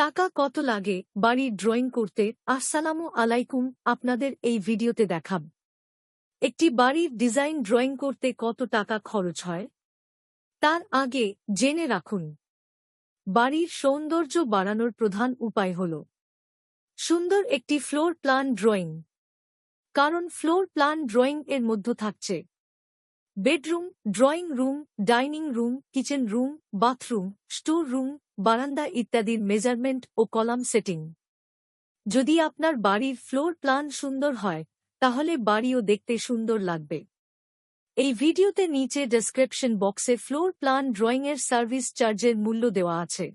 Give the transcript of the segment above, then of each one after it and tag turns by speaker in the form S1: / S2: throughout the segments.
S1: টাকা কত লাগে বাড়ির ড্রয়িং করতে? আসসালামু আলাইকুম, আপনাদের এই ভিডিওতে দেখাব। একটি বাড়ির ডিজাইন ড্রয়িং করতে কত টাকা খরচ হয়? তার আগে জেনে রাখুন। বাড়ির সৌন্দর্য বাড়ানোর প্রধান উপায় হল সুন্দর একটি ফ্লোর প্ল্যান ড্রয়িং। কারণ ফ্লোর প্ল্যান ড্রয়িং এর মধ্যে থাকছে bedroom, drawing room, dining room, kitchen room, bathroom, store room, বারান্দা ইত্যাদির মেজারমেন্ট ও কলাম সেটিং। যদি আপনার বাড়ির ফ্লোর প্ল্যান সুন্দর হয়, তাহলে বাড়িও দেখতে সুন্দর লাগবে। এই ভিডিওতে নিচে ডেসক্রিপশন বক্সে ফ্লোর প্ল্যান ড্রয়িংয়ের সার্ভিস চার্জের মূল্য দেওয়া আছে।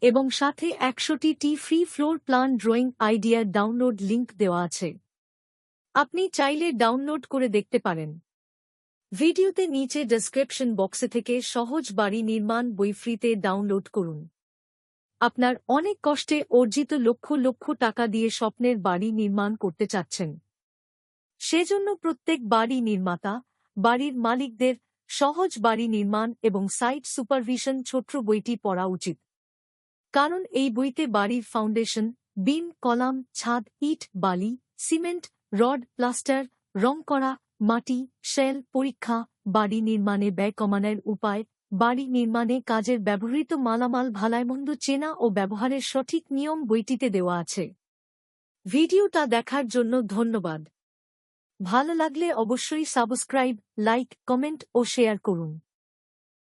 S1: এবং সাথে একশোটি টি ফ্রি ফ্লোর প্ল্যান ড্রয়িং আইডিয়ার ডাউনলোড লিংক দেওয়া আছে। আপনি চাইলে ডাউনলোড করে দেখতে পারেন। ভিডিওতে নিচে ডেসক্রিপশন বক্সে থেকে সহজ বাড়ি নির্মাণ বই ফ্রিতে ডাউনলোড করুন। আপনার অনেক কষ্টে অর্জিত লক্ষ লক্ষ টাকা দিয়ে স্বপ্নের বাড়ি নির্মাণ করতে চাচ্ছেন। সেজন্য প্রত্যেক বাড়ি নির্মাতা, বাড়ির মালিকদের সহজ বাড়ি নির্মাণ এবং সাইট সুপারভিশন ছোট্ট বইটি পড়া উচিত। কারণ এই বইতে বাড়ির ফাউন্ডেশন বিম, কলাম, ছাদ, ইট, বালি, সিমেন্ট, রড, প্লাস্টার, রং করা মাটি, শেল, পরীক্ষা, বাড়ি নির্মাণে ব্যয় কমানোর উপায়, বাড়ি নির্মাণে কাজের ব্যবহৃত মালামাল ভালাইমন্দ চেনা ও ব্যবহারের সঠিক নিয়ম বইটিতে দেওয়া আছে। ভিডিওটা দেখার জন্য ধন্যবাদ। ভালো লাগলে অবশ্যই সাবস্ক্রাইব, লাইক, কমেন্ট ও শেয়ার করুন।